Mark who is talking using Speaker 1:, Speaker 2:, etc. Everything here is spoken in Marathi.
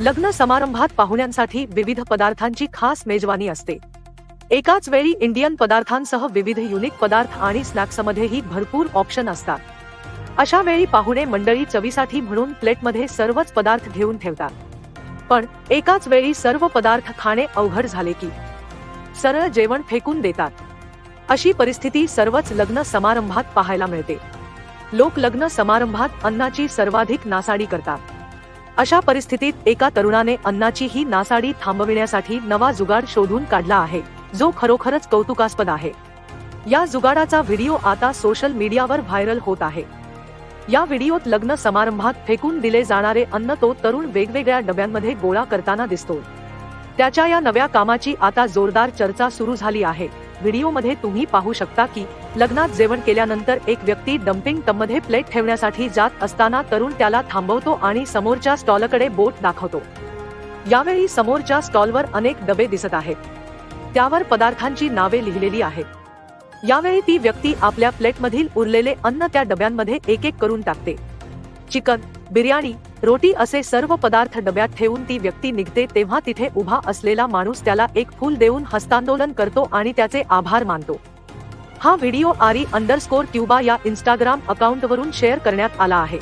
Speaker 1: लग्न समारंभात पाहुण्यांसाठी विविध पदार्थांची खास मेजवानी असते. एकाच वेळी इंडियन पदार्थांसह विविध युनिक पदार्थ आणि स्नॅक्समध्येही भरपूर ऑप्शन असतात. अशा वेळी पाहुणे मंडळी चवीसाठी म्हणून प्लेटमध्ये सर्वच पदार्थ घेऊन ठेवतात. पण एकाच वेळी सर्व पदार्थ खाणे अवघड झाले की सरळ जेवण फेकून देतात. अशी परिस्थिती सर्वच लग्न समारंभात पाहायला मिळते. लोक लग्न समारंभात अन्नाची सर्वाधिक नासाडी करतात. अशा परिस्थितीत एका तरुणाने अन्नाची ही नासाडी थांबविण्यासाठी नवा जुगाड शोधून काढला आहे जो खरोखरच कौतुकास्पद आहे. या जुगाडाचा व्हिडिओ आता सोशल मीडियावर व्हायरल होत आहे. या व्हिडिओत लग्न समारंभात फेकून दिले जाणारे अन्न तो तरुण वेगवेगळ्या डब्यांमध्ये गोळा करताना दिसतो. त्याच्या या नव्या कामाची आता जोरदार चर्चा सुरू झाली आहे. व्हिडिओमध्ये तुम्ही पाहू शकता की लग्नात जेवण केल्यानंतर एक व्यक्ती डम्पिंग टबमध्ये प्लेट ठेवण्यासाठी जात असताना तरुण त्याला थांबवतो आणि समोरच्या स्टॉलकडे बोट दाखवतो. यावेळी समोरच्या स्टॉलवर अनेक डबे दिसत आहेत. त्यावर पदार्थांची नावे लिहिलेली आहेत. यावेळी ती व्यक्ती आपल्या प्लेटमधील उरलेले अन्न त्या डब्यांमध्ये एक एक करून टाकते. चिकन बिर्याणी रोटी असे सर्व पदार्थ डब्यात ठेवून ती व्यक्ती निघते तेव्हा तिथे उभा असलेला माणूस त्याला एक फूल देऊन हस्तांदोलन करतो आणि त्याचे आभार मानतो. हा व्हिडिओ आरी अंडरस्कोर क्युबा या इंस्टाग्राम अकाउंटवरून शेअर करण्यात आला आहे.